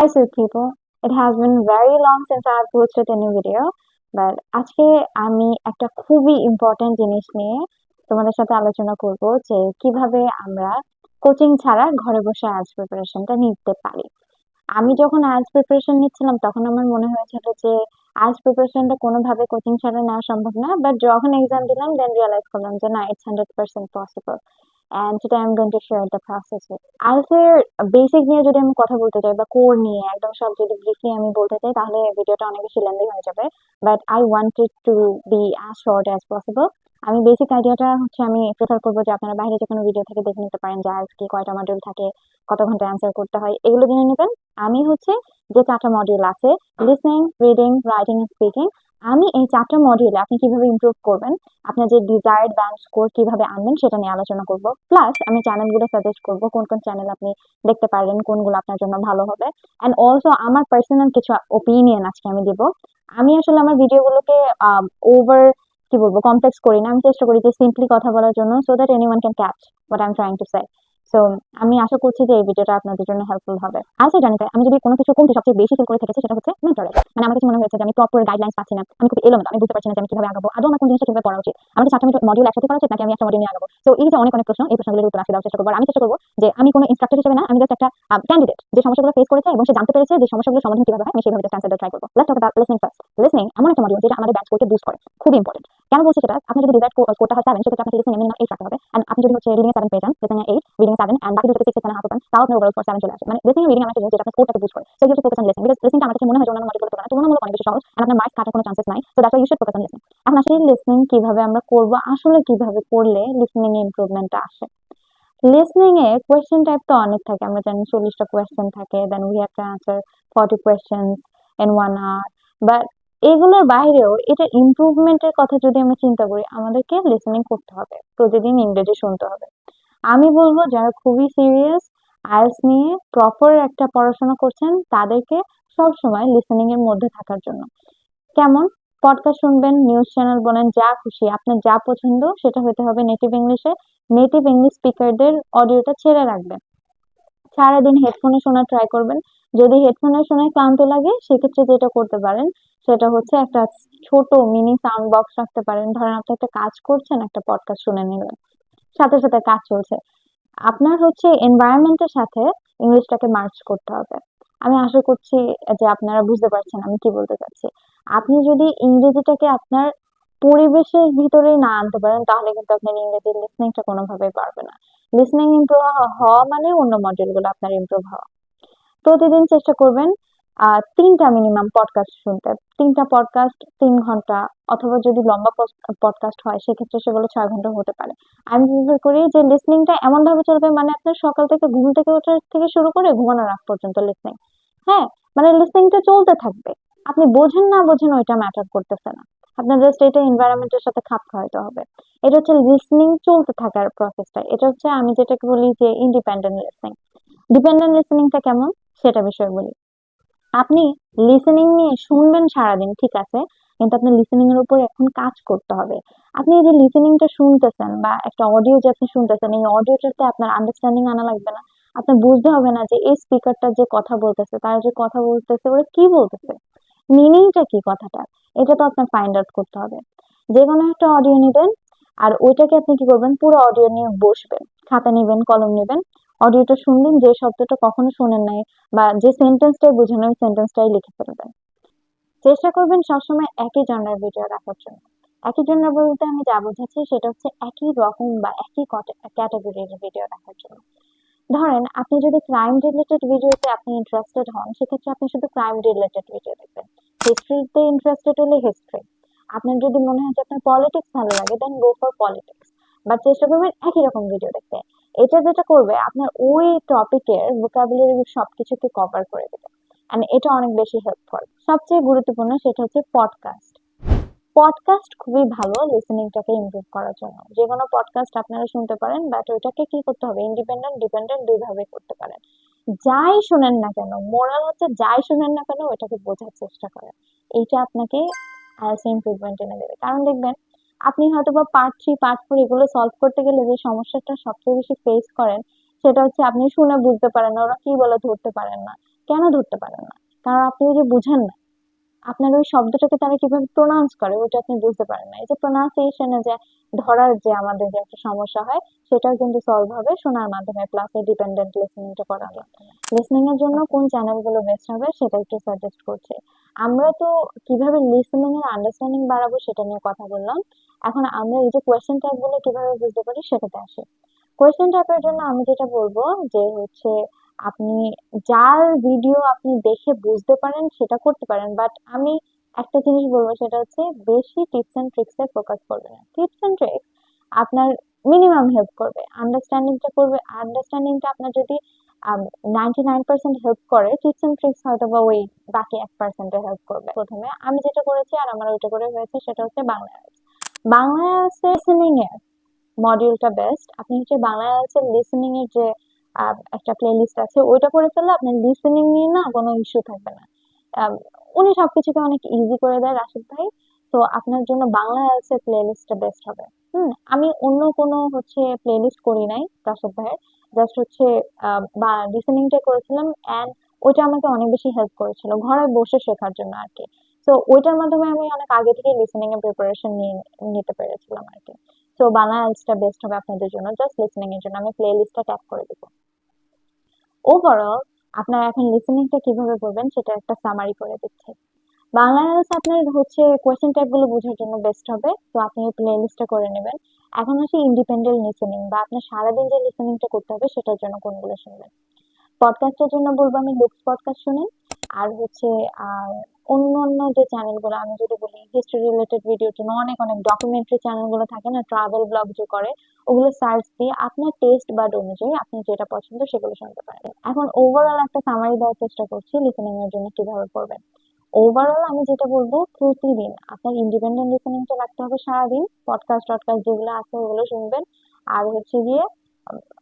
Hi sweet people. It has been very long since I have posted a new video, but আজকে আমি একটা খুবই important জিনিস নিয়ে তোমাদের সাথে আলোচনা করব যে কীভাবে আমরা কোচিং ছাড়া ঘরে বসে আইএলটিএস প্রিপারেশনটা নিতে পারি আমি যখন আইএলটিএস প্রিপারেশন নিচ্ছিলাম তখন আমার মনে হয়েছিল যে আইএলটিএস প্রিপারেশনটা কোনোভাবে কোচিং ছাড়া নেওয়া সম্ভব না বাট যখন এক্সাম দিলাম দেন রিয়েলাইজ করলাম যে না it's hundred percent possible I'm going to share the process with IELTS এর বেসিক নিয়ে যদি আমি কথা বলতে চাই বা কোর নিয়ে, একদম সব যদি ব্রিফলি আমি বলতে চাই, তাহলে ভিডিওটা অনেক বেশি লেন্দি হয়ে যাবে। But I want it to be as short as possible আমি বেসিক আইডিয়াটা হচ্ছে আমি প্রেফার করব যে আপনারা বাইরে যে কোনো ভিডিও থেকে দেখে নিতে পারেন, যে আইএলটিএস কি কয়টা মডিউল থাকে, কত ঘণ্টা অ্যান্সার করতে হয়, এগুলো জেনে নেবেন। আমি হচ্ছে যে চারটা মডিউল আছে লিসনিং রিডিং রাইটিং স্পিকিং আমি এই চারটা মডিউলে আপনি কীভাবে ইমপ্রুভ করবেন, আপনার যে ডিজায়ার্ড ব্যান্ড স্কোর কীভাবে আনবেন সেটা নিয়ে আলোচনা করব। প্লাস আমি চ্যানেলগুলো সাজেস্ট করব, কোন কোন চ্যানেল আপনি দেখতে পারেন কোনগুলো আপনার জন্য ভালো হবে। অ্যান্ড অলসো আমার পার্সোনাল কিছু ওপিনিয়ন আজকে আমি দিব। আমি আসলে আমার ভিডিওগুলোকে ওভার কি বলব কমপ্লেক্স করি না। আমি চেষ্টা করি যে সিম্পলি কথা বলার জন্য so that anyone can catch what I am trying to say so আমি আশা করছি যে এই ভিডিওটা আপনাদের জন্য হেল্পফুল হবে। আচ্ছা জানি আমি যদি কোনো কিছু কমতি সবচেয়ে বেশি ফিল করে থেকেছি সেটা হচ্ছে মেন্টরের মানে আমার কাছে মনে হয়েছে যে আমি প্রপার গাইডলাইন্স পাচ্ছি না। আমি খুব এলোমেলো, আমি বুঝতে পারছি না যে আমি কীভাবে আগাবো। আদৌ আমার কোন জিনিসটা কীভাবে পড়া উচিত? আমাকে চারটা মডিউল একসাথে করা উচিত, নাকি আমি একটা মডিউল নিয়ে আগাবো? তো এই যে অনেক অনেক প্রশ্ন, এই প্রশ্নগুলোর উত্তর আসলে চেষ্টা করব। আমি চেষ্টা করব যে আমি কোনো ইনস্ট্রাক্টর হিসেবে না, আমি জাস্ট একটা ক্যান্ডিডেট যে সমস্যাগুলো ফেস করেছে এবং সে জানতে পেরেছে যে সমস্যাগুলো সমাধান কীভাবে হয়, আমি সেভাবে জাস্ট অ্যান্সারটা ট্রাই করব। Talk about listening first listening এমন একটা মডিউল যেটা আমাদের ব্যাচ স্কোরকে বুস্ট করে। খুব ইম্পর্টেন্ট কেন বলছি সেটা? আপনি যদি ডিজাইড স্কোরটা হয় সেভেন সেক্ষেত্রে আপনাকে মিনিমাম এইট রাখতে হবে। অ্যান্ড আপনি যদি হচ্ছে রিডিং সেভেন পেয়ে যান এইট রিডিং সেভেন অ্যান্ড বাকি দুটো সিক্স সেভেন হাফ পান, তাও আপনি ওভারঅল ফোর সেভেন চলে আসে। মানে লিসনিং রিডিং আমার যেটা আপনার স্কোরটাকে বুস্ট করে so you focus on listening because লিসনিংটা আমার কাছে মনে হয় যে অন্যান্য মডিউলের তুলনায় তুলনামূলক অনেক বেশি সহজ অ্যান্ড আপনার মার্কস কাটার কোনো চান্সেস নাই। So that's you should focus on listening এখন আসলে লিসনিং কীভাবে আমরা করব, আসলে কীভাবে করলে লিসনিং এ আসে? লিসনিং এ কোয়েশ্চেন টাইপ তো অনেক থাকে। আমরা জানি চল্লিশটা কোয়েশ্চেন থাকে then we have to answer forty questions in one hour but এগুলোর বাইরেও এটা ইমপ্রুভমেন্টের কথা যদি আমরা চিন্তা করি, আমাদেরকে লিসনিং করতে হবে, প্রতিদিন ইংরেজি শুনতে হবে। আমি বলব, যারা খুবই সিরিয়াস আইএলস নিয়ে প্রপার একটা পড়াশোনা করছেন, তাদেরকে সব সময় লিসনিং এর মধ্যে থাকার জন্য। কেমন? পডকাস্ট শুনবেন নিউজ চ্যানেল বলেন, যা খুশি। আপনার যা পছন্দ, সেটা হতে হবে নেটিভ ইংলিশে নেটিভ ইংলিশ স্পিকারদের অডিওটা ছেড়ে রাখবেন। সারাদিন হেডফোনে শোনার ট্রাই করবেন। যদি হেডফোনে শোনায় ক্লান্ত লাগে, সেক্ষেত্রে যেটা করতে পারেন, সেটা হচ্ছে একটা ছোট মিনি সাউন্ড বক্স রাখতে পারেন। ধরেন আপনি একটা কাজ করছেন, একটা পডকাস্ট শুনে নিলেন। সাথে সাথে কাজ চলছে। আপনার হচ্ছে এনভায়রনমেন্টের সাথে ইংলিশটাকে মার্চ করতে হবে। আমি আশা করছি যে আপনারা বুঝতে পারছেন আমি কি বলতে চাচ্ছি। আপনি যদি ইংরেজিটাকে আপনার পরিবেশের ভিতরে না আনতে পারেন, তাহলে কিন্তু আপনার ইংরেজি লিসনিংটা কোনোভাবেই পারবে না। লিসনিং ইমপ্রুভ হওয়া মানে অন্য মডিউলগুলো আপনার ইমপ্রুভ হওয়া। প্রতিদিন চেষ্টা করবেন তিনটা মিনিমাম পডকাস্ট শুনতে। তিনটা পডকাস্ট তিন ঘণ্টা, অথবা যদি লম্বা পডকাস্ট হয়, সেক্ষেত্রে সেগুলো ছয় ঘণ্টা হতে পারে। আমি প্রিফার করি যে লিসনিংটা এমন ভাবে চলবে মানে আপনার সকাল থেকে ঘুম থেকে ওঠার থেকে শুরু করে ঘুমানোর আগ পর্যন্ত লিসনিং হ্যাঁ মানে লিসনিংটা চলতে থাকবে। আপনি বোঝেন না বোঝেন ওইটা ম্যাটার করতেছে না। আপনার জাস্ট এটা এনভায়রনমেন্টের সাথে খাপ খাওয়াইতে হবে। এটা হচ্ছে লিসনিং চলতে থাকার প্রসেসটা এটা হচ্ছে আমি যেটাকে বলি যে ইন্ডিপেন্ডেন্ট লিসনিং ডিপেন্ডেন্ট লিসনিংটা কেমন? সেটা বিষয়ে বলি। আপনি লিসেনিং নিয়ে শুনবেন সারাদিন, ঠিক আছে? কিন্তু আপনার লিসেনিং এর উপর এখন কাজ করতে হবে। আপনি যে লিসেনিংটা শুনতেছেন বা একটা অডিও যে আপনি শুনতেছেন, এই অডিওটাতে আপনার আন্ডারস্ট্যান্ডিং আনা লাগবে না। আপনার বুঝতে হবে না যে এই স্পিকারটা যে কথা বলতেছে, তারা যে কথা বলতেছে, ওরা কি বলতেছে? মিনিংটা কি কথাটা এটা তো আপনার ফাইন্ড আউট করতে হবে। যে কোনো একটা অডিও নেবেন আর ওইটাকে আপনি কি করবেন? পুরো অডিও নিয়ে বসবেন। খাতা নেবেন, কলম নেবেন। অডিওটা শুনবেন, যে শব্দটা কখনো শোনেন নাই বা যে সেন্টেন্সটাই বুঝেন ওই সেন্টেন্সটাই লিখে ফেলবেন। চেষ্টা করবেন সবসময় একই জনের ভিডিও রাখার জন্য। একই জন্য বলতে আমি যা বোঝাচ্ছি সেটা হচ্ছে একই রকম বা একই ক্যাটাগরির ভিডিও রাখার জন্য। ধরেন, আপনি যদি ক্রাইম রিলেটেড ভিডিওতে আপনি ইন্টারেস্টেড হন, সেক্ষেত্রে আপনি শুধু ক্রাইম রিলেটেড ভিডিও দেখবেন। হিস্ট্রিতে ইন্টারেস্টেড হলে হিস্ট্রি আপনার যদি মনে হয় যে আপনার পলিটিক্স ভালো লাগে দেন গো ফর পলিটিক্স বা চেষ্টা করবেন একই রকম ভিডিও দেখতে। এটা যেটা করবে, আপনার ওই টপিকের ভোকাবুলারি সবকিছুকে কভার করে দেবে। এন্ড এটা অনেক বেশি হেল্পফুল সবচেয়ে গুরুত্বপূর্ণ সেটা হচ্ছে পডকাস্ট পডকাস্ট খুবই ভালো লিসেনিংটাকে ইমপ্রুভ করার জন্য। যে কোনো পডকাস্ট আপনারা শুনতে পারেন বাট ওইটাকে কি করতে হবে? ইন্ডিপেন্ডেন্ট ডিপেন্ডেন্ট দুইভাবে করতে পারেন। যাই শুনেন না কেন মোরাল হচ্ছে যাই শুনেন না কেন, ওইটাকে বোঝার চেষ্টা করেন। এইটা আপনাকে আইএলস ট্রিটমেন্ট এনে দেবে। কারণ দেখবেন, আপনি হয়তো বা পার্ট থ্রি পার্ট ফোর এগুলো সলভ করতে গেলে যে সমস্যাটা সবচেয়ে বেশি ফেস করেন, সেটা হচ্ছে আপনি শুনে বুঝতে পারেন না, ওরা কি বলে ধরতে পারেন না, কেন ধরতে পারেন না? কারণ আপনি যে বুঝেন না। আপনার ওই শব্দটাকে তারা কীভাবে প্রোনাউন্স করে ওটা আপনি বুঝতে পারেন না। এই যে প্রোনাউন্সিয়েশনে যে ধরার যে আমাদের যে একটা সমস্যা হয়, সেটাও কিন্তু সলভ হবে। শোনার মাধ্যমে প্লাস এই ডিপেন্ডেন্ট লিসনিংটা করার মাধ্যমে লিসনিং এর জন্য কোন চ্যানেলগুলো বেস্ট হবে, সেটা একটু সাজেস্ট করছে। আমরা তো কীভাবে লিসনিং এর আন্ডারস্ট্যান্ডিং বাড়াবো সেটা নিয়ে কথা বললাম। এখন আমরা এই যে কোয়েশ্চেন টাইপগুলো কীভাবে বুঝতে পারি সেটাতে আসি। কোয়েশ্চেন টাইপের জন্য আমি যেটা বলব যে হচ্ছে আপনি যার ভিডিও আপনি দেখে বুঝতে পারেন, সেটা করতে পারেন। বাট আমি একটা জিনিস বলব, সেটা হচ্ছে বেশি টিপস ট্রিক্স এ ফোকাস করবেন না। টিপস এন্ড ট্রিক্স আপনার মিনিমাম হেল্প করবে। আন্ডারস্ট্যান্ডিংটা করবে। আন্ডারস্ট্যান্ডিংটা আপনার যদি নাইনটি নাইন পার্সেন্ট হেল্প করে টিপস এন্ড ট্রিক্স হয়তো বা ওই বাকি এক পার্সেন্টে হেল্প করবে প্রথমে। আমি যেটা করেছি আর আমার ওইটা করে হয়েছে, সেটা হচ্ছে বাংলা বাংলা লিসেনিং এর মডিউলটা বেস্ট আপনি হচ্ছে বাংলা লিসেনিং এর যে একটা প্লেলিস্ট আছে, ওইটা করে ফেললে আপনার লিসেনিং নিয়ে না কোনো ইস্যু থাকবে না। উনি সবকিছুকে অনেক ইজি করে দেয় রাশিদ ভাই। তো আপনার জন্য বাংলা এর প্লেলিস্টটা বেস্ট হবে। হুম, আমি অন্য কোনো হচ্ছে প্লেলিস্ট করি নাই রাশিদ ভাইয়ের। জাস্ট হচ্ছে বা লিসেনিংটা করেছিলাম অ্যান্ড ওইটা আমাকে অনেক বেশি হেল্প করেছিল, ঘরে বসে শেখার জন্য আর কি তো ওইটার মাধ্যমে আমি অনেক আগে থেকে লিসেনিং এর প্রিপারেশন নিয়ে, নিতে পেরেছিলাম আর কি তো বাংলা আইএলটিএসটা বেস্ট হবে আপনাদের জন্য জাস্ট লিসেনিং এর জন্য। আমি প্লে লিস্টটা ট্যাগ করে দেবো। ওভারঅল আপনারা এখন লিসেনিংটা কীভাবে করবেন সেটা একটা সামারি করে দিচ্ছি। বাংলা অ্যানালিস আপনার হচ্ছে কোয়েশ্চেন টাইপগুলো বোঝার জন্য বেস্ট হবে, তো আপনি প্লে লিস্টটা করে নেবেন। এখন আসি ইন্ডিপেন্ডেন্ট লিসেনিং বা আপনার সারাদিন যে লিসেনিংটা করতে হবে সেটার জন্য কোনগুলো শুনবেন। পডকাস্টের জন্য বলব আমি লুকস পডকাস্ট শুনেন আর হচ্ছে আর অন্য অন্য যে চ্যানেলগুলো আমি যদি বলি হিস্ট্রি রিলেটেড ভিডিওর জন্য অনেক অনেক ডকুমেন্টারি চ্যানেলগুলো থাকে না ট্রাভেল ব্লগ যে করে, ওগুলো সার্চ দিয়ে আপনার টেস্ট বাড অনুযায়ী আপনি যেটা পছন্দ সেগুলো শুনতে পারেন। এখন ওভারঅল একটা সামারি দেওয়ার চেষ্টা করছি লিসেনিং এর জন্য কীভাবে করবেন। ওভারঅল আমি যেটা বলব, প্রতিদিন আপনার ইন্ডিপেন্ডেন্ট লিসেনিংটা রাখতে হবে সারাদিন পডকাস্ট টডকাস্ট যেগুলো আছে ওগুলো শুনবেন। আর হচ্ছে গিয়ে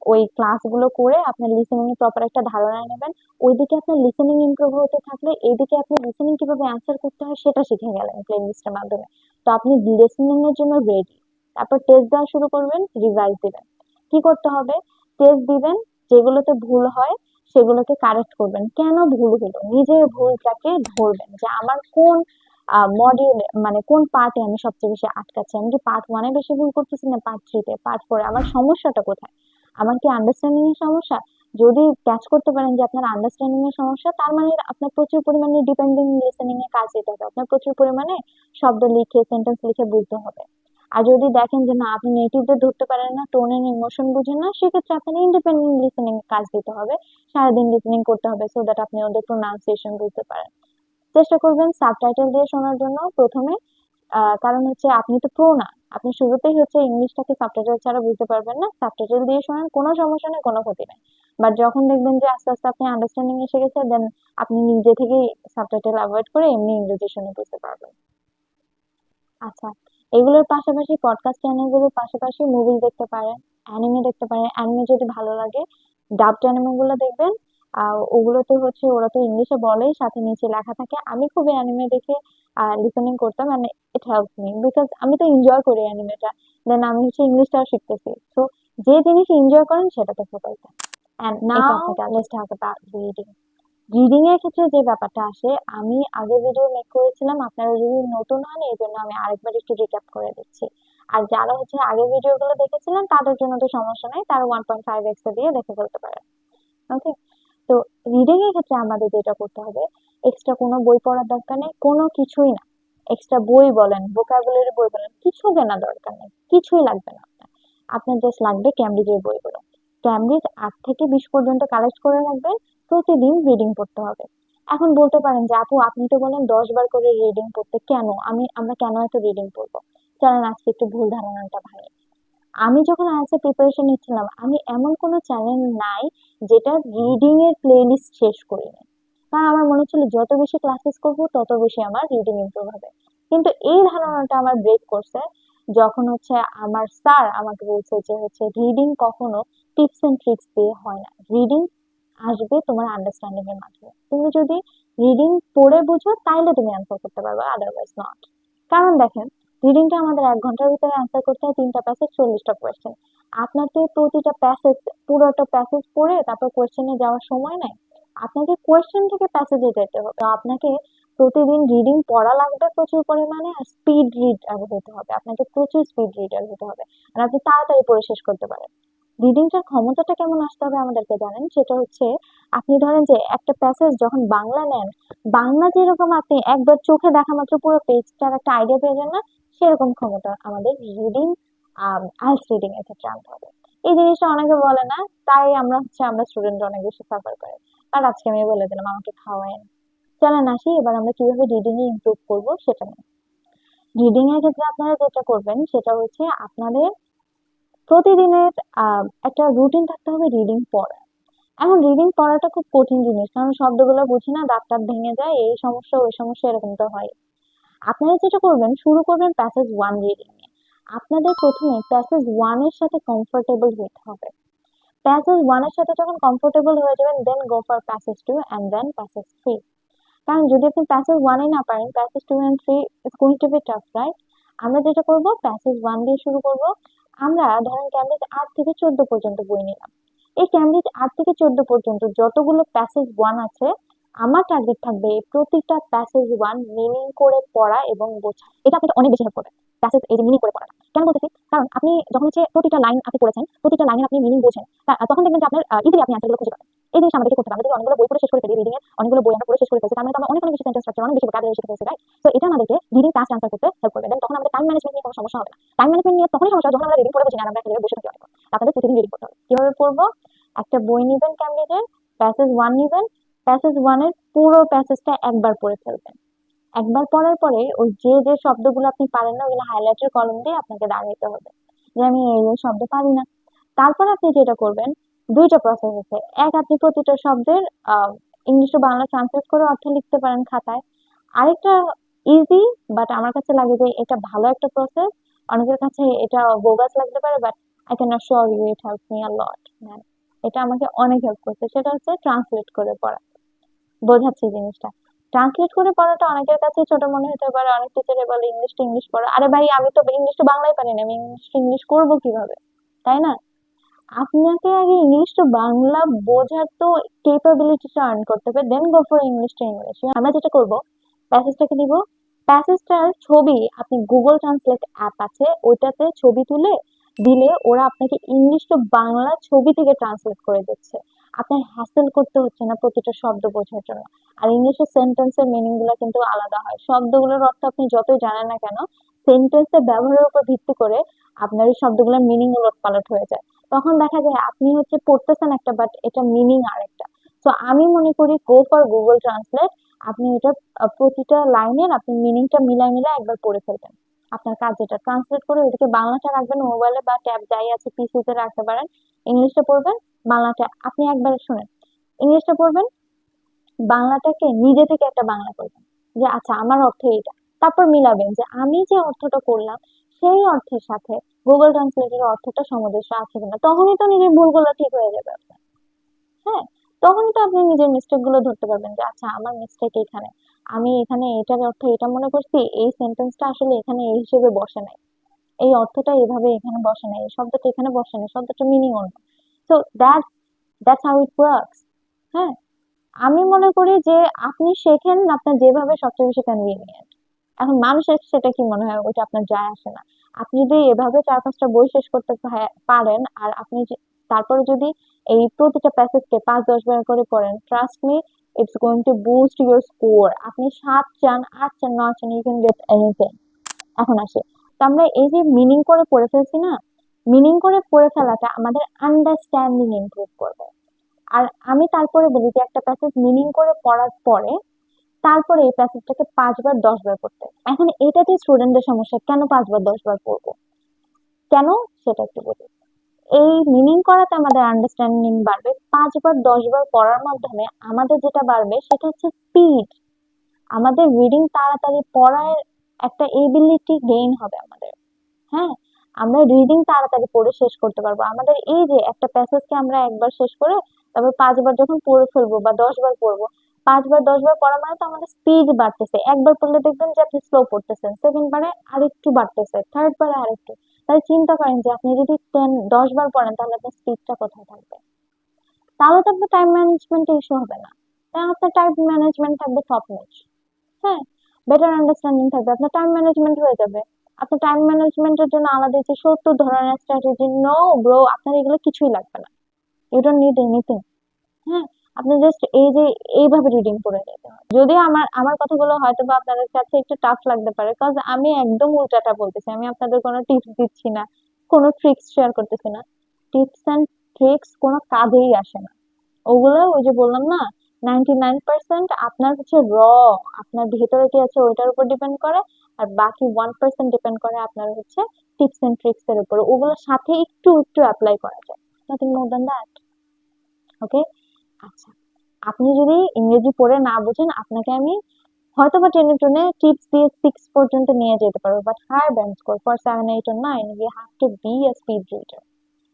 ওই ক্লাসগুলো করে আপনার লিসেনিং এর প্রপার একটা ধারণা নেবেন। ওইদিকে আপনার লিসেনিং ইমপ্রুভ হতে থাকলে এইদিকে আপনি লিসেনিং কীভাবে অ্যান্সার করতে হয় সেটা শিখে গেলেন প্লেলিস্টের মাধ্যমে। তো আপনি লিসেনিং এর জন্য রেডি তারপর টেস্ট দেওয়া শুরু করবেন রিভাইজ দিবেন। কি করতে হবে? টেস্ট দিবেন, যেগুলোতে ভুল হয় সেগুলোকে কারেক্ট করবেন। কেন ভুল হলো? নিজের ভুলটাকে ধরবেন যে আমার কোন মডিউলে মানে কোন পার্টে আমি সবচেয়ে বেশি আটকাচ্ছি? আমি কি পার্ট ওয়ানে বেশি ভুল করতেছি না পার্ট থ্রিতে পার্ট ফোরে আমার সমস্যাটা কোথায়? আমার কি আন্ডারস্ট্যান্ডিং এর সমস্যা? যদি ক্যাচ করতে পারেন যে আপনার আন্ডারস্ট্যান্ডিং এর সমস্যা, তার মানে আপনার প্রচুর পরিমাণে ডিপেন্ডিং লিসেনিং এর কাজ দিতে হবে। আপনার প্রচুর পরিমাণে শব্দ লিখে সেন্টেন্স লিখে বুঝতে হবে। আর যদি দেখেন যে না, আপনি নেটিভদের ধরতে পারেন না টোন এন্ড ইমোশন বুঝেন না, সেক্ষেত্রে আপনার ইন্ডিপেন্ডেন্ট লিসেনিং কাজ দিতে হবে। সারাদিন লিসেনিং করতে হবে সো দ্যাট আপনি ওদের প্রোনাউন্সিয়েশন বুঝতে পারেন। চেষ্টা করবেন সাবটাইটেল দিয়ে শোনার জন্য প্রথমে। কারণ হচ্ছে আপনি তো প্রো না। আপনি শুরুতেই হচ্ছে ইংলিশটাকে সাবটাইটেল ছাড়া বুঝতে পারবেন না। সাবটাইটেল দিয়ে শোনেন, কোনো সমস্যা নেই, কোনো ক্ষতি নেই। বাট যখন দেখবেন যে আস্তে আস্তে আপনি আন্ডারস্ট্যান্ডিং এসে গেছে দেন আপনি নিজে থেকেই সাবটাইটেল অ্যাভয়েড করে এমনি ইংরেজি শুনে বুঝতে পারবেন। আচ্ছা এগুলোর পাশাপাশি পডকাস্ট চ্যানেলগুলোর পাশাপাশি মুভি দেখতে পারেন অ্যানিমে দেখতে পারেন। অ্যানিমে যদি ভালো লাগে ডাবড অ্যানিমে গুলো দেখবেন ওগুলোতে হচ্ছে ওরা তো ইংলিশে বলেই সাথে নিচে লেখা থাকে। আমি খুব অ্যানিমে দেখে লিসেনিং করতাম মানে ইট হেল্প মি বিকজ আমি তো এনজয় করি অ্যানিমেটা দেন আমি হচ্ছে ইংলিশটাও শিখতেছি। সো যে জিনিস এনজয় করেন সেটাতে focus then and now let's talk about reading reading এর ক্ষেত্রে যে ব্যাপারটা আসে আমি আগে ভিডিও মেক করেছিলাম আপনারা যদি নতুন হন এই জন্য আমি আরেকবার একটু রিক্যাপ করে দিচ্ছি। আর যারা হচ্ছে আগে ভিডিওগুলো দেখেছিলেন তাদের জন্য তো সমস্যা নাই তারা ওয়ান পয়েন্ট ফাইভ এক্স দিয়ে দেখে ফেলতে পারেন। ওকে তো রিডিং এর ক্ষেত্রে আমাদের যেটা করতে হবে এক্সট্রা কোনো বই পড়ার দরকার নেই, কোনো কিছুই না। এক্সট্রা বই বলেন ভোকাবুলারি বই বলেন, কিছু কেনা দরকার নেই, কিছুই লাগবে না আপনার। আপনার জাস্ট লাগবে ক্যামব্রিজের বইগুলো। ক্যামব্রিজ আট থেকে বিশ পর্যন্ত কালেক্ট করে রাখবেন, প্রতিদিন রিডিং পড়তে হবে। এখন বলতে পারেন যে, আপু, আপনি তো বলেন দশ বার করে রিডিং পড়তে, কেন? আমি, আমরা কেন এত রিডিং পড়ব? চলেন, আজকে একটু ভুল ধারণাটা ভাঙি। আমি যখন আইএলটিএস প্রিপারেশন নিচ্ছিলাম, আমি এমন কোনো চ্যানেল নাই যেটা রিডিং এর প্লেলিস্ট শেষ করিনি। কারণ আমার মনে হচ্ছিল, যত বেশি ক্লাসেস করব, তত বেশি আমার রিডিং ইমপ্রুভ হবে। কিন্তু এই ধারণাটা আমার ব্রেক করছে যখন হচ্ছে আমার স্যার আমাকে বলছে যে হচ্ছে রিডিং কখনো টিপস এন্ড ট্রিক্স দিয়ে হয় না। রিডিং আসবে তোমার আন্ডারস্ট্যান্ডিং এর মাধ্যমে। তুমি যদি রিডিং পড়ে বুঝো, তাইলে তুমি অ্যান্সার করতে পারবে আদারওয়াইজ নট কারণ দেখেন রিডিংটা আমাদের এক ঘণ্টার ভিতরে অ্যান্সার করতে হয়, তিনটা প্যাসেজ চল্লিশটা কোয়েশ্চেন আপনার তো প্রতিটা প্যাসেজ পুরোটা প্যাসেজ পড়ে তারপর কোয়েশ্চেনে যাওয়ার সময় নাই। আপনাকে কোয়েশ্চেন থেকে প্যাসেজে যেতে হবে। আপনাকে প্রতিদিন রিডিং পড়া লাগবে প্রচুর পরিমাণে আর স্পিড রিডার হতে হবে। আপনাকে প্রচুর স্পিড রিডার হতে হবে। আর আপনি তাড়াতাড়ি পড়ে শেষ করতে পারেন। রিডিংটার ক্ষমতাটা কেমন আসতে হবে আমাদেরকে জানেন? সেটা হচ্ছে আপনি ধরেন যে একটা প্যাসেজ যখন বাংলা নেন, বাংলা যেরকম আপনি একবার চোখে দেখা মাত্র পুরো পেজটার একটা আইডিয়া পেয়ে যান না সেরকম ক্ষমতা আমাদের রিডিং আইলস রিডিং এর ক্ষেত্রে আনতে হবে। এই জিনিসটা অনেকে বলে না, তাই আমরা হচ্ছে আমরা স্টুডেন্ট অনেক বেশি সাফার করে। আর আজকে আমি বলে দিলাম, আমাকে খাওয়ায়েন। চলেন আসি, এবার আমরা কীভাবে রিডিং এ ইমপ্রুভ করব সেটা নিয়ে। রিডিং এর ক্ষেত্রে আপনারা যেটা করবেন, সেটা হচ্ছে আপনাদের প্রতিদিনের একটা রুটিন থাকতে হবে রিডিং পড়া। এখন রিডিং পড়াটা খুব কঠিন জিনিস, কারণ শব্দগুলো বুঝি না দাঁত ভেঙে যায়, এই সমস্যা, ওই সমস্যা এরকম তো হয়। আপনারা যেটা করবেন, শুরু করবেন প্যাসেজ ওয়ান রিডিং এ আপনাদের প্রথমে প্যাসেজ ওয়ানের সাথে কমফোর্টেবল হতে হবে। প্যাসেজ ওয়ানের সাথে যখন কমফোর্টেবল হয়ে যাবেন then go for passage two and then passage three কারণ যদি আপনি প্যাসেজ ওয়ানে না পারেন passage two and three it's going to be tough right আমরা যেটা করব প্যাসেজ ওয়ান দিয়ে শুরু করব। আমরা ধরেন ক্যামব্রিজ আট থেকে চোদ্দ পর্যন্ত বই নিলাম। এই ক্যামব্রিজ আট থেকে চোদ্দ পর্যন্ত যতগুলো প্যাসেজ ওয়ান আছে আমার টার্গেট থাকবে প্রতিটা প্যাসেজ ওয়ান মিনিং করে পড়া এবং বোঝা। এটা আপনাকে অনেক বেশি হেল্প করবে। প্যাসেজ এই মিনিং করে কেন বলতেছি? কারণ আপনি যখন হচ্ছে প্রতিটা লাইন আপনি পড়েছেন, প্রতিটা আপনি মিনিং বোঝেন তখন দেখবেন যে আপনার ইজিলি আপনি অ্যান্সারগুলো খুঁজে পাবেন। এই জিনিস আমাদেরকে করতে হবে। অনেকগুলো বই পড়ে শেষ করে ফেলি রিডিং এর অনেকগুলো বই আমরা পড়ে শেষ করে ফেলছি। তার মানে আমরা অনেক অনেক বেশি সেন্টেন্স স্ট্রাকচার অনেক বেশি ভোকাবুলারি শিখে ফেলছি রাইট তো এটা আমাদেরকে রিডিং টাস্ক আনসার করতে হেল্প করবে। দেন তখন আমাদের টাইম ম্যানেজমেন্ট নিয়ে কোনো সমস্যা হবে না। টাইম ম্যানেজমেন্ট নিয়ে তখনই সমস্যা যখন আমরা রিডিং পড়ে বুঝি না, আমরা বসে থাকি অনেক আপনাদের প্রতিদিন রিডিং করতে হবে। কীভাবে পড়ব? একটা বই নিবেন ক্যামব্রিজের প্যাসেজ ওয়ান নিবেন প্যাসেজ ওয়ানের পুরো প্যাসেজটা একবার পড়ে ফেলবেন। একবার পড়ার পরে ওই যে যে শব্দগুলো আপনি পারেন না ওগুলো হাইলাইটের কলম দিয়ে আপনাকে দাঁড়াইতে হবে যে, আমি এই এই শব্দ পারি না। তারপর আপনি যেটা করবেন, দুইটা প্রসেস আছে। এক, আপনি প্রতিটা শব্দের ইংলিশ টু বাংলা ট্রান্সলেট করে অর্থ লিখতে পারেন খাতায়। আরেকটা ইজি বাট আমার কাছে লাগে যে, এটা ভালো একটা প্রসেস অনেকের কাছে এটা বোগাস লাগতে পারে but I can assure you it help me a lot এটা আমাকে অনেক হেল্প করছে। সেটা হচ্ছে ট্রান্সলেট করে পড়া। বোঝাচ্ছি জিনিসটা। ট্রান্সলেট করে পড়াটা অনেকের কাছে ছোট মনে হতে পারে, অনেক টিচারে বলে ইংলিশ টু ইংলিশ পড়া। আরে ভাই, আমি তো ইংলিশ টু বাংলাই পারি না, আমি ইংলিশ টু ইংলিশ করব কীভাবে? তাই না? আপনাকে আগে ইংলিশ টু বাংলা বোঝার তো কেপাবিলিটিটা আর্ন করতে হবে then go for English to English আমরা যেটা করব প্যাসেজটাকে দিব প্যাসেজটার ছবি আপনি গুগল ট্রান্সলেট অ্যাপ আছে, ওইটাতে ছবি তুলে দিলে ওরা আপনাকে ইংলিশ টু বাংলা ছবি থেকে ট্রান্সলেট করে দিচ্ছে। আপনার হ্যাসেল করতে হচ্ছে না প্রতিটা শব্দ বোঝার জন্য। আর ইংলিশের সেন্টেন্সের মিনিংগুলো কিন্তু আলাদা হয়। শব্দগুলোর অর্থ আপনি যতই জানেন না কেন সেন্টেন্সের ব্যবহারের উপর ভিত্তি করে আপনার এই শব্দগুলোর মিনিং উলট পালট হয়ে যায়। তখন দেখা যায় আপনি হচ্ছে পড়তেছেন একটা বাট এটা মিনিং আরেকটা তো আমি মনে করি গো ফর গুগল ট্রান্সলেট আপনি এটা প্রতিটা লাইনের আপনি মিনিংটা মিলাই মিলাই একবার পড়ে ফেলবেন। আপনার কাজ যেটা ট্রান্সলেট করে ওইটাকে বাংলাটা রাখবেন মোবাইলে বা ট্যাব যাই আছে পিসিতে রাখতে পারেন ইংলিশটা পড়বেন বাংলাটা আপনি একবার শুনেন। ইংলিশটা পড়বেন, বাংলাটাকে নিজে থেকে একটা বাংলা করবেন যে আচ্ছা আমার অর্থ এইটা। তারপর মিলাবেন যে, আমি যে অর্থটা করলাম, সেই অর্থের সাথে গুগল ট্রান্সলেটের অর্থটা সামঞ্জস্য আছে কিনা? তখনই তো নিজের ভুলগুলো ঠিক হয়ে যাবে আপনার। হ্যাঁ তখনই তো আপনি নিজের মিস্টেকগুলো ধরতে পারবেন যে আচ্ছা আমার মিস্টেক এখানে আমি এখানে এটার অর্থ এটা মনে করছি, এই সেন্টেন্সটা আসলে এখানে এই হিসেবে বসে নাই। এই অর্থটা এভাবে এখানে বসে নাই, এই শব্দটা এখানে বসে নাই শব্দটা মিনিং অন্য। তো that's that's how it works হ্যাঁ? আমি মনে করি যে আপনি শেখেন, আপনার যেভাবে সবচেয়ে বেশি কনভিনিয়েন্ট এখন মানুষের সেটা কি মনে হয়? ওইটা আপনার যায় আসে না। আপনি যদি এভাবে চার পাঁচটা বই শেষ করতে পারেন, আর আপনি তারপরে যদি এই প্রতিটা প্যাসেজকে পাঁচ দশ বার করে পড়েন trust me it's going to boost your score আপনি সাত চান, আট চান, নয় চান ইউ ক্যান গেট এনিথিং এখন আসে। তো আমরা এই যে মিনিং করে পড়ে ফেলছি না মিনিং করে পড়ে ফেলাটা আমাদের আন্ডারস্ট্যান্ডিং ইমপ্রুভ করবে। আর আমি তারপরে বলি যে একটা প্যাসেজ মিনিং করে পড়ার পরে তারপরে এই প্যাসেজটাকে পাঁচবার, দশবার পড়তে। এখন এটাতে স্টুডেন্টদের সমস্যা, কেন পাঁচবার, দশবার পড়ব? কেন? সেটা একটু বলি। এই মিনিং করাতে আমাদের আন্ডারস্ট্যান্ডিং বাড়বে। পাঁচবার, দশবার পড়ার মাধ্যমে আমাদের যেটা বাড়বে, সেটা হচ্ছে স্পিড আমাদের রিডিং তাড়াতাড়ি পড়ার একটা এবিলিটি গেইন হবে আমাদের। হ্যাঁ? আমরা রিডিং তাড়াতাড়ি পড়ে শেষ করতে পারব। আমাদের এই যে একটা প্যাসেজকে আমরা একবার শেষ করে তারপর পাঁচবার যখন পড়ে ফেলব বা দশবার পড়ব, পাঁচবার, দশবার পড়া মানে তো আমাদের স্পিড বাড়তেছে। একবার পড়লে দেখবেন যে আপনি স্লো পড়তেছেন সেকেন্ড বারে আরেকটু বাড়তেছে থার্ড বারে আরেকটু। তাহলে চিন্তা করেন যে আপনি যদি টেন দশ বার পড়েন তাহলে আপনার স্পিডটা কোথায় থাকবে? তাহলে তো আপনার টাইম ম্যানেজমেন্টে ইস্যু হবে না। তাই আপনার টাইম ম্যানেজমেন্ট থাকবে নচ হ্যাঁ? বেটার আন্ডারস্ট্যান্ডিং থাকবে। আপনার টাইম ম্যানেজমেন্ট হয়ে যাবে। আপনার টাইম ম্যানেজমেন্টের জন্য আলাদা যে সত্তর ধরনের স্ট্র্যাটেজি নো ব্রো আপনার এগুলো কিছুই লাগবে না। ইউ ডোন্ট নিড এনিথিং হ্যাঁ আপনি জাস্ট এই যে, এইভাবে রিডিং করে যেতে হবে। যদি আমার আমার কথাগুলো হয়তো বা আপনাদের কাছে একটু টাফ লাগতে পারে কাজ আমি একদম উল্টাটা বলতেছি, আমি আপনাদের কোনো টিপস দিচ্ছি না, কোনো ট্রিক্স শেয়ার করতেছি না। টিপস অ্যান্ড ট্রিক্স কোনো কাজেই আসে না। ওগুলো ওই যে বললাম না নাইনটি নাইন পার্সেন্ট আপনার হচ্ছে র আপনার ভিতরে কি আছে ওইটার উপর ডিপেন্ড করে, আর বাকি ওয়ান পার্সেন্ট ডিপেন্ড করে আপনার হচ্ছে টিপস অ্যান্ড ট্রিক্স এর উপর। ওগুলোর সাথে একটু একটু অ্যাপ্লাই করা যায়। Nothing more than that okay আচ্ছা আপনি যদি ইংরেজি পড়ে না বুঝেন, আপনাকে আমি হয়তো বা টেনে টুনে টিপস দিয়ে সিক্স পর্যন্ত নিয়ে যেতে পারব but higher band score for seven eight O nine you have to be a speed reader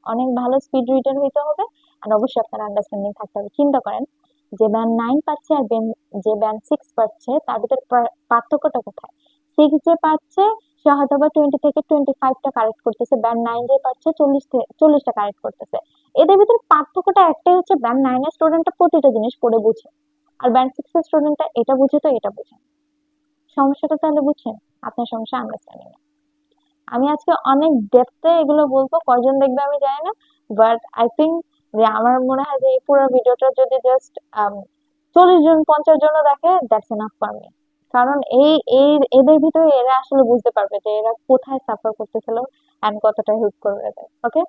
অনেক ভালো স্পিড রিডার হইতে হবে আর অবশ্যই আপনার আন্ডারস্ট্যান্ডিং থাকতে হবে। চিন্তা করেন যে ব্যান্ড নাইন পাচ্ছে আর যে ব্যান্ড সিক্স পাচ্ছে, তার ভিতরে পার্থক্যটা কোথায়? সিক্স যে পাচ্ছে, সে হয়তো বা টোয়েন্টি থেকে টোয়েন্টি ফাইভটা কারেক্ট করতেছে ব্যান্ড নাইন যে পাচ্ছে, চল্লিশ চল্লিশটা কারেক্ট করতেছে। এদের ভিতরে পার্থক্যটা একটাই হচ্ছে ব্যান্ড নাইনের স্টুডেন্টটা প্রতিটা জিনিস পড়ে বুঝে, আর ব্যান্ড সিক্স এর স্টুডেন্টটা এটা বুঝে তো এটা বুঝে। সমস্যাটা তাহলে বুঝছেন? আপনার সমস্যা আমরা জানি না। আমি আজকে অনেক ডেপথে এগুলো বলব কজন দেখবে আমি জানি না বাট আই থিঙ্ক যে আমার মনে হয় যে এই পুরো ভিডিওটা যদি জাস্ট চল্লিশ জন, পঞ্চাশ জনও দেখে দ্যাটস এনাফ ফর মি কারণ এই এই, এদের ভিতরে এরা আসলে বুঝতে পারবে যে এরা কোথায় সাফার করতেছিল অ্যান্ড কতটা হেল্প করবে ওকে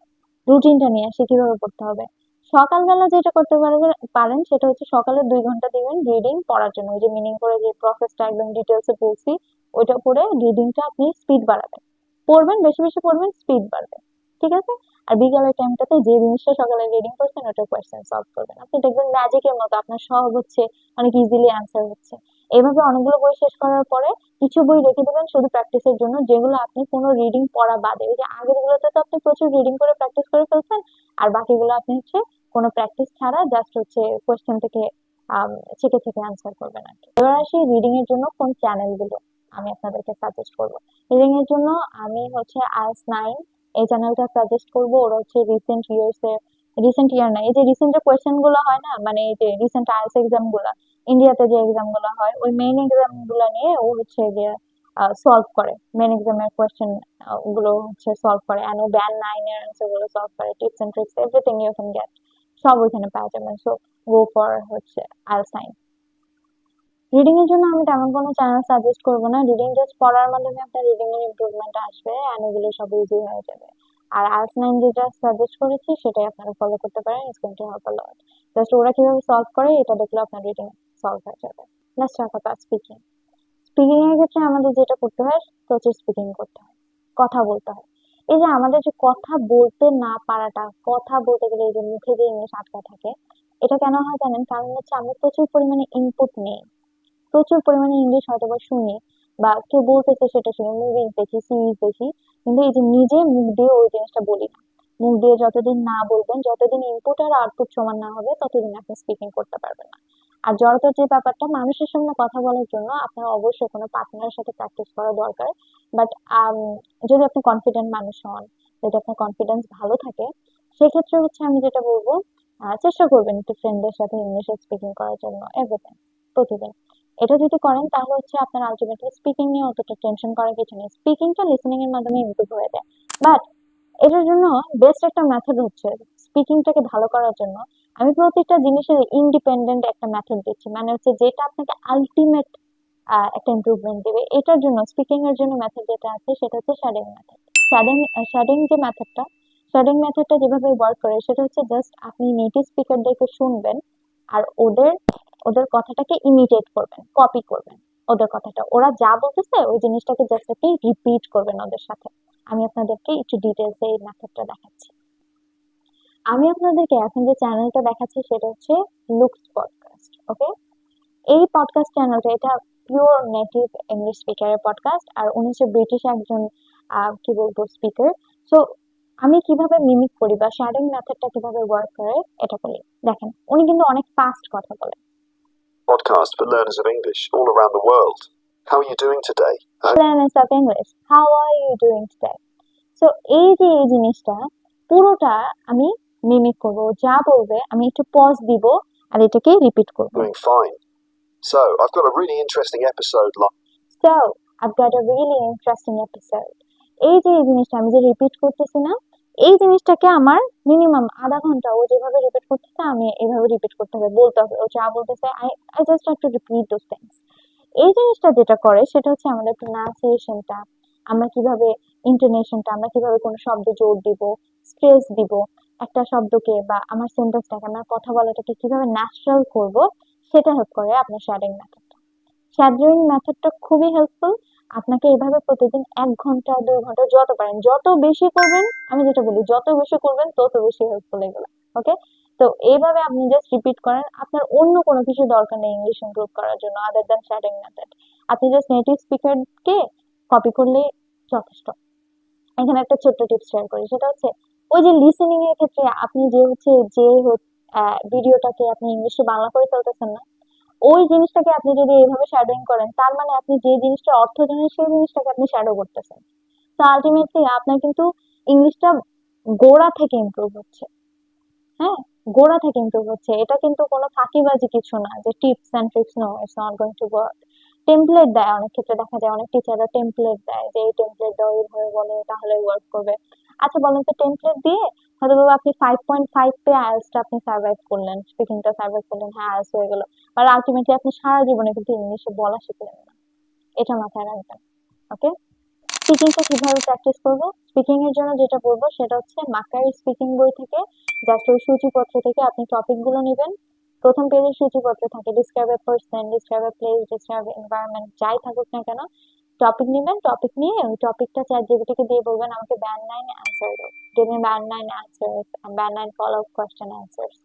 রুটিনটা নিয়ে আসি, কীভাবে পড়তে হবে। সকালবেলা যেটা করতে পারবেন পারেন, সেটা হচ্ছে সকালে দুই ঘণ্টা দিবেন রিডিং পড়ার জন্য। ওই যে মিনিং করে যে প্রসেসটা একদম ডিটেলসে বলছি, ওইটা পড়ে রিডিংটা আপনি স্পিড বাড়াবেন। পড়বেন, বেশি বেশি পড়বেন স্পিড বাড়বে, ঠিক আছে? আর বিকালের টাইমটাতে যে জিনিসটা সকালে রিডিং করছেন ওটা কোয়েশ্চেন সলভ করবেন। আপনি দেখবেন ম্যাজিকের মতো, আপনার সব হচ্ছে, অনেক ইজিলি অ্যান্সার হচ্ছে। এইভাবে অনেকগুলো বই শেষ করার পরে কিছু বই রেখে দেবেন শুধু প্র্যাকটিসের জন্য, যেগুলো আপনি কোনো রিডিং পড়া বাদে, ওই যে আগের গুলোতে তো আপনি প্রচুর রিডিং করে প্র্যাকটিস করে ফেলছেন, আর বাকিগুলো আপনি হচ্ছে কোনো প্র্যাকটিস ছাড়া জাস্ট হচ্ছে কোয়েশ্চেন থেকে চেকে চেকে অ্যান্সার করবেন আর কি। এবার আসি রিডিং এর জন্য কোন চ্যানেলগুলো আমি আপনাদেরকে সাজেস্ট করব। রিডিং এর জন্য আমি হচ্ছে আইএস নাইন এই চ্যানেলটা সাজেস্ট করব। ওরা হচ্ছে রিসেন্ট ইয়ার্স এর রিসেন্ট ইয়ার না, এই যে রিসেন্ট কোয়েশ্চেনগুলো হয় না মানে এই যে রিসেন্ট আইএস এক্সামগুলা ইন্ডিয়াতে যে এক্সামগুলো হয়, ওই মেইন এক্সামগুলো নিয়ে ও হচ্ছে গিয়ে সলভ করে। মেইন এক্সামের কোয়েশ্চেনগুলো হচ্ছে সলভ করে। অ্যান্ড ও ব্যান নাইন এর অ্যান্সারগুলো সলভ করে tips and tricks everything you can get সব ওইখানে পাওয়া যাবে। সো গো ফর হচ্ছে আইএস নাইন রিডিং এর জন্য আমি তেমন কোনো চ্যানেল সাজেস্ট করব না। রিডিং জাস্ট পড়ার মাধ্যমে আপনার রিডিং এর ইমপ্রুভমেন্ট আসবে অ্যান্ড এগুলো সব ইজি হয়ে যাবে। আর আর্স নাইন যেটা সাজেস্ট করেছি সেটাই আপনারা ফলো করতে পারেন it's going to help lot just ওরা কীভাবে সলভ করে, এটা দেখলে আপনার রিডিং সলভ হয়ে যাবে। টক অ্যাবাউট স্পিকিং স্পিকিং এর ক্ষেত্রে আমাদের যেটা করতে হয়, প্রচুর স্পিকিং করতে হয়। কথা বলতে হয়। এই যে আমাদের যে কথা বলতে না পারাটা, কথা বলতে গেলে এই যে মুখে যে ইংলিশ আটকা থাকে, এটা কেন হয় জানেন? কারণ হচ্ছে আমরা প্রচুর পরিমাণে ইনপুট নেই। প্রচুর পরিমাণে ইংলিশ হয়তো বা শুনি বা কেউ বলতেছে সেটা শুনি মুভিজ দেখি সিরিজ দেখি, কিন্তু এই যে নিজে মুখ দিয়ে ওই জিনিসটা বলি না। মুখ দিয়ে যতদিন না বলবেন, যতদিন ইনপুট আর আউটপুট সমান না হবে, ততদিন আপনি স্পিকিং করতে পারবেন না। আর জড়তার যে ব্যাপারটা, মানুষের সামনে কথা বলার জন্য আপনার অবশ্যই কোনো পার্টনারের সাথে প্র্যাকটিস করা দরকার। বাট যদি আপনি কনফিডেন্ট মানুষ হন, যদি আপনার কনফিডেন্স ভালো থাকে, সেক্ষেত্রে হচ্ছে আমি যেটা বলব চেষ্টা করবেন একটু ফ্রেন্ডদের সাথে ইংলিশে স্পিকিং করার জন্য এভরিথিং প্রতিদিন। এটা যদি করেন, তাহলে হচ্ছে আপনার আলটিমেটলি স্পিকিং নিয়ে অতটা টেনশন করার কিছু নেই। স্পিকিংটা লিসেনিং এর মাধ্যমে ইমপ্রুভ হয়ে যায়। বাট এটার জন্য বেস্ট একটা মেথড হচ্ছে স্পিকিংটাকে ভালো করার জন্য আমি প্রত্যেকটা জিনিসের ইন্ডিপেন্ডেন্ট একটা মেথড দিচ্ছি। মানে হচ্ছে যেটা আপনাকে আলটিমেট একটা ইমপ্রুভমেন্ট দেবে। এটার জন্য স্পিকিং এর জন্য মেথড যেটা আছে, সেটা হচ্ছে শ্যাডিং মেথড শ্যাডিং শ্যাডিং যে মেথডটা শ্যাডিং মেথডটা যেভাবে ওয়ার্ক করে, সেটা হচ্ছে জাস্ট আপনি নেটিভ স্পিকারদেরকে শুনবেন, আর ওদের ওদের কথাটাকে ইমিটেট করবেন কপি করবেন। ওদের কথাটা। ওরা যা বলতেছে, ওই জিনিসটাকে জাস্ট আপনি রিপিট করবেন ওদের সাথে। আমি আপনাদেরকে একটু ডিটেলস এই মেথডটা দেখাচ্ছি। আমি আপনাদেরকে এখন যে চ্যানেলটা দেখাচ্ছি, সেটা হচ্ছে লুকস পডকাস্ট ওকে এই পডকাস্ট চ্যানেলটা এটা পিওর নেটিভ ইংলিশ স্পিকারের পডকাস্ট আর উনি হচ্ছে ব্রিটিশ একজন কি বলব স্পিকার সো আমি কীভাবে মিমিক করি বা শেয়ারিং মেথডটা কীভাবে ওয়ার্ক করে, এটা বলি। দেখেন, উনি কিন্তু অনেক ফাস্ট কথা বলে podcast for learners of English all around the world. How are you doing today? I learners of English. How are you doing today? So এই যে এই জিনিসটা পুরোটা আমি মিমিক করব ও যা বলবে আমি একটু পজ দিব আর এটাকে রিপিট করব Doing fine. So, I've got a really interesting episode like so I've got a really interesting episode এই যে এই জিনিসটা আমি যে রিপিট করতেছি না এই জিনিসটাকে আমার মিনিমাম আধা ঘণ্টা ও যেভাবে রিপিট করতেছে, আমি এইভাবে রিপিট করতে হবে। বলতে হবে, ও যা বলতেছে I I just have to repeat those things এই জিনিসটা যেটা করে, সেটা হচ্ছে আমাদের প্রোনাউন্সিয়েশনটা আমরা কীভাবে ইন্টোনেশনটা আমরা কীভাবে কোনো শব্দে জোর দিব স্ট্রেস দিব, একটা শব্দকে বা আমার সেন্টেন্সটাকে আমার কথা বলাটাকে কীভাবে ন্যাচারাল করব, সেটা হেল্প করে আপনার শ্যাডোয়িং মেথডটা শ্যাডোয়িং মেথডটা খুবই হেল্পফুল আপনাকে এভাবে প্রতিদিন এক ঘণ্টা, দুই ঘণ্টা যত পারেন, যত বেশি করবেন, আমি যেটা বলি, যত বেশি করবেন, তত বেশি হেল্পফুল এগুলো ওকে তো এইভাবে আপনি জাস্ট রিপিট করেন, আপনার অন্য কোনো কিছু দরকার নেই ইংলিশ ইমপ্রুভ করার জন্য আদার দ্যান শ্যাডোয়িং মেথড আপনি জাস্ট নেটিভ স্পিকারকে কপি করলে যথেষ্ট। এখানে একটা ছোট্ট টিপস শেয়ার করি, সেটা হচ্ছে, ওই যে লিসেনিং এর ক্ষেত্রে আপনি যে হচ্ছে, যে ভিডিওটাকে আপনি ইংলিশে বাংলা করে ফেলতেছেন না ওই জিনিসটাকে আপনি যদি এইভাবে শ্যাডোইং করেন, তার মানে আপনি যে জিনিসটার অর্থ জানেন, সেই জিনিসটাকে আপনি শ্যাডো করতেছেন। তো আলটিমেটলি আপনার কিন্তু ইংলিশটা গোড়া থেকে ইমপ্রুভ হচ্ছে। হ্যাঁ? গোড়া থেকে ইমপ্রুভ হচ্ছে। এটা কিন্তু কোনো ফাঁকিবাজি কিছু না যে tips and tricks no it's not going to work template দেয়, অনেক ক্ষেত্রে দেখা যায়, অনেক টিচাররা টেমপ্লেট দেয় যে এই টেমপ্লেট দাও এইভাবে বলে তাহলে ওয়ার্ক করবে। আচ্ছা বলেন তো টেমপ্লেট দিয়ে হয়তো বাবা আপনি ফাইভ পয়েন্ট ফাইভ পেয়ে আইএলসটা আপনি সার্ভাইভ করলেন স্পিকিংটা সার্ভাইভ করলেন হ্যাঁ আইএলস হয়ে গেল। আর আলটিমেটলি আপনি সারা জীবনে কিন্তু ইংলিশে বলা শিখলেন না। এটা মাথায় রাখবেন ওকে স্পিকিংটা কীভাবে প্র্যাকটিস করব? স্পিকিং এর জন্য যেটা করব সেটা হচ্ছে মাকারি স্পিকিং বই থেকে জাস্ট ওই সূচিপত্র থেকে আপনি টপিকগুলো নেবেন। প্রথম পেজের সূচিপত্র থাকে describe a person describe a place describe environment যাই থাকুক না কেন টপিক নেবেন টপিক নিয়ে ওই টপিকটা চ্যাট জিপিটিকে দিয়ে বলবেন, আমাকে ব্যান নাইন অ্যান্সার দাও। Give me band nine answers band nine follow up question answers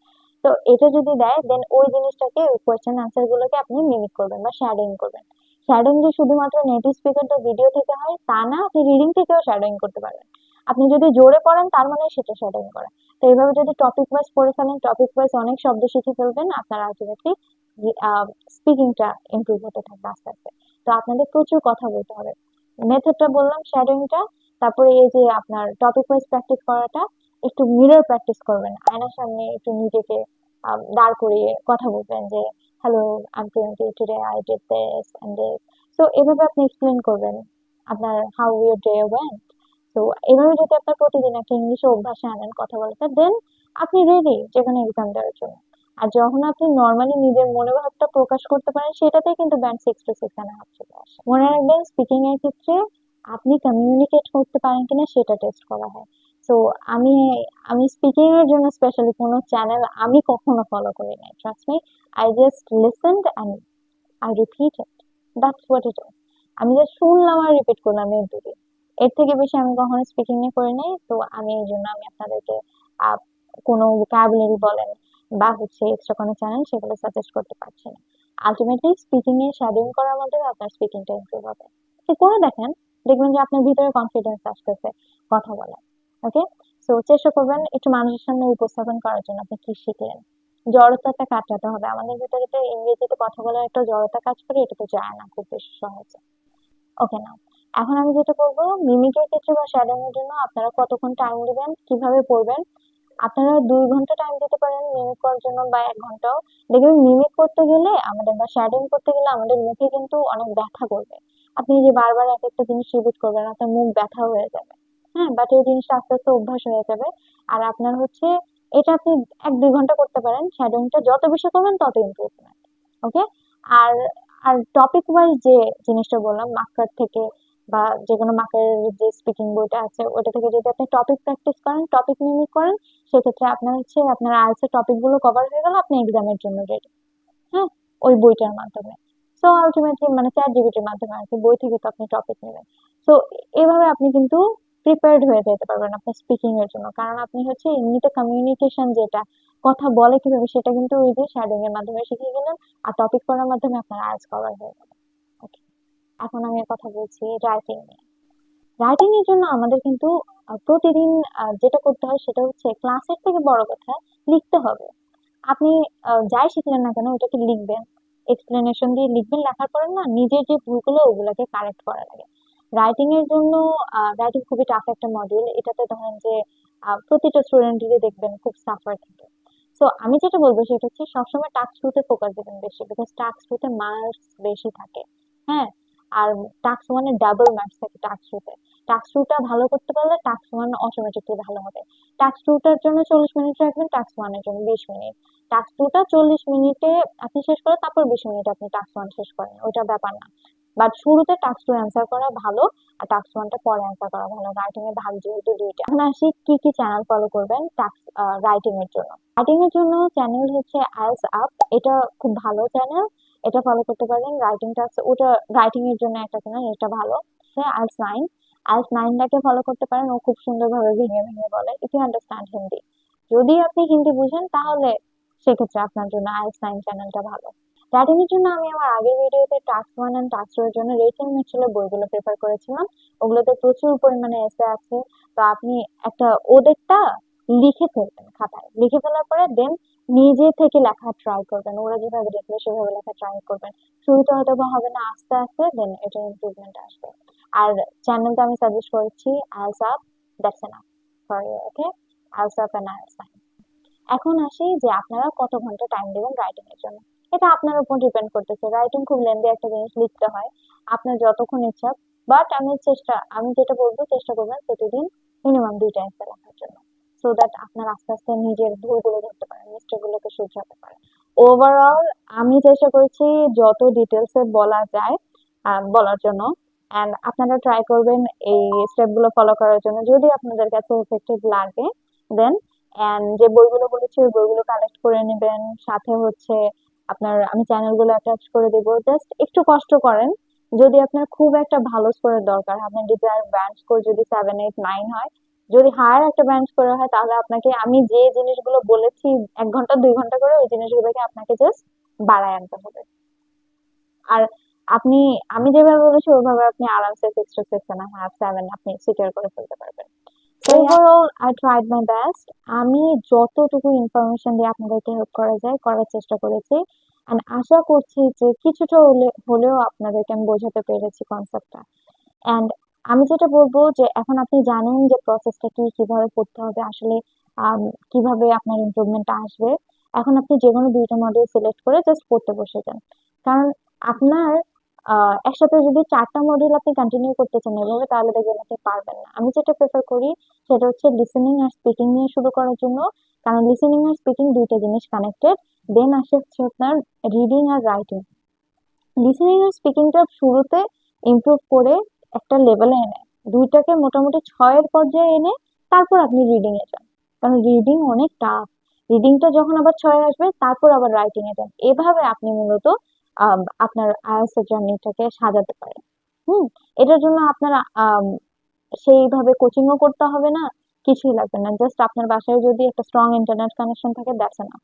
তো এটা যদি দেয় দেন ওই জিনিসটাকে, ওই কোয়েশ্চেন অ্যান্সার গুলোকে আপনি মিমিক করবেন বা শ্যাডোইং করবেন। শ্যাডোইং যে শুধুমাত্র নেটিভ স্পিকারদের ভিডিও থেকে হয়, তা না, আপনি রিডিং থেকেও শ্যাডোইং করতে পারবেন। আপনি যদি জোরে পড়েন, তার মানে সেটা শ্যাডোইং করা। তো এইভাবে যদি টপিক ওয়াইজ পড়ে ফেলেন টপিক ওয়াইজ অনেক শব্দ শিখে ফেলবেন, আপনার আলটিমেটলি স্পিকিংটা ইমপ্রুভ হতে থাকবে আস্তে আস্তে। তো আপনাদের প্রচুর কথা বলতে হবে। মেথডটা বললাম শ্যাডোইংটা তারপরে এই যে আপনার টপিক ওয়াইজ প্র্যাকটিস করাটা, একটু মিরর প্র্যাকটিস করবেন, আয়নার সামনে একটু নিজেকে দাঁড় করিয়ে কথা বলবেন যে hello I twenty today I did this and this so এভাবে আপনি এক্সপ্লেন করবেন আপনার হাউ ইউর ডে ওয়েন্ট তো এভাবে যদি আপনার প্রতিদিন একটা ইংলিশে অভ্যাসে আনেন, কথা বলতে দেন আপনি রেডি যে কোনো এক্সাম দেওয়ার জন্য। আর যখন আপনি নর্মালি নিজের মনোভাবটা প্রকাশ করতে পারেন, সেটাতেই কিন্তু band six to six and আসে। মনে রাখবেন স্পিকিং এর ক্ষেত্রে আপনি কমিউনিকেট করতে পারেন কিনা সেটা টেস্ট করা হয়। তো আমি আমি স্পিকিং এর জন্য স্পেশালি কোনো চ্যানেল আমি কখনো ফলো করি নাই। Trust me I just listened and I repeat it that's what it is আমি জাস্ট শুনলাম আর রিপিট করলাম এর দুটি। এর থেকে বেশি আমি কখনো স্পিকিং এ করি নাই। তো আমি এই জন্য আমি আপনাদেরকে কোনো ভোকাবুলারি বলেন বা হচ্ছে এক্সট্রা কোনো চ্যানেল সেগুলো সাজেস্ট করতে পারছি না। আলটিমেটলি স্পিকিং এ শ্যাডোইং করার মাধ্যমে আপনার স্পিকিংটা ইমপ্রুভ হবে। তো করে দেখেন, দেখবেন যে আপনার ভিতরে কনফিডেন্স আসতেছে কথা বলার। ওকে সো চেষ্টা করবেন একটু মানুষের সামনে উপস্থাপন করার জন্য আপনি কি শিখলেন। জড়তাটা কাটাতে হবে। আমাদের ভিতরে তো ইংরেজিতে কথা বলার একটা জড়তা কাজ করে, এটা তো যায় না খুব বেশি সহজে। ওকে না এখন আমি যেটা বলব মিমিকের ক্ষেত্রে বা শ্যাডোইং এর জন্য আপনারা কতক্ষণ টাইম দিবেন, কীভাবে পড়বেন আপনারা দুই ঘণ্টা টাইম দিতে পারেন মিমিক করার জন্য বা এক ঘন্টাও। দেখবেন মিমিক করতে গেলে আমাদের বা শ্যাডোইং করতে গেলে আমাদের মুখে কিন্তু অনেক ব্যথা করবে। আপনি যে বারবার এক একটা জিনিস রিপিট করবেন, আপনার মুখ ব্যথা হয়ে যাবে। হ্যাঁ বাট এই জিনিসটা আস্তে আস্তে অভ্যাস হয়ে যাবে। আর আপনার হচ্ছে, এটা আপনি এক দুই ঘণ্টা করতে পারেন শ্যাডোইংটা যত বেশি করবেন তত ইমপ্রুভমেন্ট ওকে আর আর টপিক ওয়াইজ যে জিনিসটা বললাম মার্কার থেকে বা যে কোনো মার্কারের যে স্পিকিং বইটা আছে, ওটা থেকে যদি আপনি টপিক প্র্যাকটিস করেন টপিক মিমিক করেন, সেক্ষেত্রে আপনার হচ্ছে, আপনার আইএলস এর টপিকগুলো কভার হয়ে গেল, আপনি এক্সামের জন্য রেডি হ্যাঁ? ওই বইটার মাধ্যমে। সো আলটিমেটলি মানে চ্যাট জিপিটির মাধ্যমে আর কি, বই থেকে তো আপনি টপিক নেবেন। সো এভাবে আপনি কিন্তু প্রিপেয়ার্ড হয়ে যেতে পারবেন আপনার স্পিকিং এর জন্য। কারণ আপনি হচ্ছে এমনিতে কমিউনিকেশন যেটা, কথা বলে কীভাবে সেটা কিন্তু ওই যে শ্যাডোইং এর মাধ্যমে শিখে গেলেন, আর টপিক করার মাধ্যমে আপনার আইএলস কভার হয়ে গেল। এখন আমি কথা বলছি রাইটিং নিয়ে। রাইটিং এর জন্য আমাদের কিন্তু প্রতিদিন যেটা করতে হয় সেটা হচ্ছে ক্লাসের থেকে বড় কথা লিখতে হবে। আপনি যাই শিখলেন না কেন ওটাকে লিখবেন। এক্সপ্লেনেশন দিয়ে লিখবেন, লেখার পরে না নিজের যে ভুলগুলো ওগুলোকে কারেক্ট করা লাগে। রাইটিং এর জন্য রাইটিং খুবই টাফ একটা মডিউল এটাতে ধরেন যে প্রতিটা স্টুডেন্টেরই দেখবেন খুব সাফার থাকে। সো আমি যেটা বলব সেটা হচ্ছে সবসময় টাস্ক টুতে ফোকাস দিবেন বেশি বিকজ টাস্ক টুতে মার্কস বেশি থাকে। হ্যাঁ? আর টাস্ক ওয়ানে ডাবল মার্কস থাকে টাস্ক টুতে টাস্ক টুটা ভালো করতে পারলে টাস্ক ওয়ান অটোমেটিকলি ভালো হবে। টাস্ক টুটার জন্য চল্লিশ মিনিট রাখবেন টাস্ক ওয়ানের জন্য বিশ মিনিট টাস্ক টুটা চল্লিশ মিনিটে আপনি শেষ করে তারপর বিশ মিনিট আপনি টাস্ক ওয়ান শেষ করেন, ওইটা ব্যাপার না। বাট শুরুতে টাস্ক টু অ্যান্সার করা ভালো আর টাস্ক ওয়ানটা পরে অ্যান্সার করা ভালো। রাইটিং এর ভাগ যেহেতু দুইটা। এখন আসি কি কি চ্যানেল ফলো করবেন টাস্ক রাইটিং এর জন্য। রাইটিং এর জন্য চ্যানেল হচ্ছে আইস আপ এটা খুব ভালো চ্যানেল এটা ফলো করতে পারেন রাইটিং টাস্ক ওটা রাইটিং এর জন্য একটা চ্যানেল এটা ভালো। সে আইএলস নাইন আইএলস নাইনটাকে ফলো করতে পারেন, ও খুব সুন্দরভাবে ভেঙে ভেঙে বলে। ইফ ইউ আন্ডারস্ট্যান্ড হিন্দি যদি আপনি হিন্দি বুঝেন, তাহলে সেক্ষেত্রে আপনার জন্য আইএলস নাইন চ্যানেলটা ভালো। রাইটিং এর জন্য আমি আমার আগের ভিডিওতে task one and task two এর জন্য রেচেল মিচেলের বইগুলো প্রেফার করেছিলাম। ওগুলোতে প্রচুর পরিমাণে এসে আছে। তো আপনি একটা ওদেরটা লিখে ফেলবেন খাতায়। লিখে ফেলার পরে দেন নিজে থেকে লেখা ট্রাই করবেন। ওরা যেভাবে লিখবে সেভাবে লেখা ট্রাই করবেন। শুরুতে হয়তো হবে না, আস্তে আস্তে দেন এটা ইমপ্রুভমেন্ট আসবে। আর চ্যানেলটা আমি সাজেস্ট করেছি IELTS up that's for okay IELTS up IELTS nine এখন আসি যে আপনারা কত ঘণ্টা টাইম দেবেন রাইটিং এর জন্য। এটা আপনার উপর ডিপেন্ড করতেছে। রাইটিং খুব লেন্দি একটা জিনিস লিখতে হয়। আপনার যতক্ষণ ইচ্ছা বাট আমি চেষ্টা, আমি যেটা বলব, চেষ্টা করবেন প্রতিদিন মিনিমাম দুইটা এসে লেখার জন্য। সো দ্যাট আপনার আস্তে আস্তে নিজের ভুলগুলো ধরতে পারেন, মিস্টেকগুলোকে শুধরাতে পারেন। ওভারঅল আমি চেষ্টা করেছি যত ডিটেলসে বলা যায় বলার জন্য। অ্যান্ড আপনারা ট্রাই করবেন এই স্টেপগুলো ফলো করার জন্য। যদি আপনাদের কাছে এফেক্টিভ লাগে দেন অ্যান্ড যে বইগুলো বলেছি, ওই বইগুলো কালেক্ট করে নেবেন। সাথে হচ্ছে আপনার, আমি চ্যানেলগুলো অ্যাটাচ করে দেব। জাস্ট একটু কষ্ট করেন। যদি আপনার খুব একটা ভালো স্কোরের দরকার, আপনার ডিজায়ার ব্যান্ড স্কোর যদি সেভেন এইট নাইন হয় যদি হায়ার একটা ব্যান্ড স্কোর হয় তাহলে আপনাকে আমি যে জিনিসগুলো বলেছি এক ঘণ্টা দুই ঘণ্টা করে ওই জিনিসগুলোকে আপনাকে জাস্ট বাড়ায় আনতে হবে। আর আপনি আমি যেভাবে বলেছি ওইভাবে আপনি আরামসে six two six and half seven আপনি সিকিউর করে ফেলতে পারবেন। Overall I tried my best আমি যতটুকু ইনফরমেশন দিয়ে আপনাদেরকে হেল্প করা যায় করার চেষ্টা করেছি। অ্যান্ড আশা করছি যে কিছুটা হলে হলেও আপনাদেরকে আমি বোঝাতে পেরেছি কনসেপ্টটা অ্যান্ড আমি যেটা বলব যে এখন আপনি জানেন যে প্রসেসটা কি কীভাবে করতে হবে আসলে কীভাবে আপনার ইমপ্রুভমেন্টটা আসবে। এখন আপনি যে কোনো দুইটা মডেল সিলেক্ট করে জাস্ট পড়তে বসে যান। কারণ আপনার আহ, একসাথে যদি চারটা মডিউল আপনি কন্টিনিউ করতে চান এভাবে তাহলে দেখবেন আপনি পারবেন না। আমি যেটা প্রেফার করি সেটা হচ্ছে লিসেনিং আর স্পিকিং নিয়ে শুরু করার জন্য। কারণ লিসেনিং আর স্পিকিং দুইটা জিনিস কানেক্টেড দেন আসে হচ্ছে আপনার রিডিং আর রাইটিং লিসেনিং আর স্পিকিংটা শুরুতে ইমপ্রুভ করে একটা লেভেলে এনে, দুইটাকে মোটামুটি ছয়ের পর্যায়ে এনে তারপর আপনি রিডিং এ যান। কারণ রিডিং অনেক টাফ রিডিংটা যখন আবার ছয় আসবে, তারপর আবার রাইটিং এ যান। এভাবে আপনি মূলত আপনার এর জার্নিটাকে সাজাতে পারেন। হুম? এটার জন্য আপনার সেইভাবে কোচিংও করতে হবে না, কিছুই লাগবে না। জাস্ট আপনার বাসায় যদি একটা স্ট্রং ইন্টারনেট কানেকশন থাকে দ্যাটস এনাফ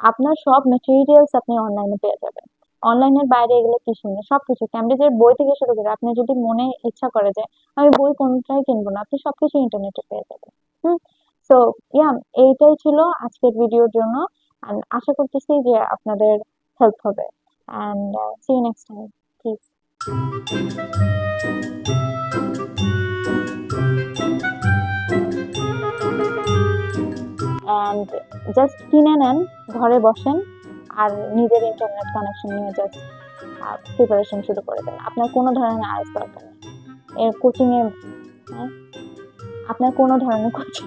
আপনার সব মেটেরিয়ালস আপনি অনলাইনে পেয়ে যাবেন। অনলাইনের বাইরে এগুলো কিছু না সবকিছু ক্যামব্রিজের বই থেকে শুরু করে আপনি যদি মনে ইচ্ছা করে যে আমি বই কোনটাই কিনবো না আপনি সবকিছু ইন্টারনেটে পেয়ে যাবেন। হুম? সো ইয়া এইটাই ছিল আজকের ভিডিওর জন্য। আশা করতেছি যে আপনাদের হেল্প হবে। Uh, see you next time. Peace. And just কিনে নেন ঘরে বসেন। আর নিজের ইন্টারনেট কানেকশন নিয়ে জাস্ট প্রিপারেশন শুরু করে দেন আপনার কোনো ধরনের আইস দরকার নেই এর কোচিংয়ে হ্যাঁ? আপনার কোনো ধরনের কোচিং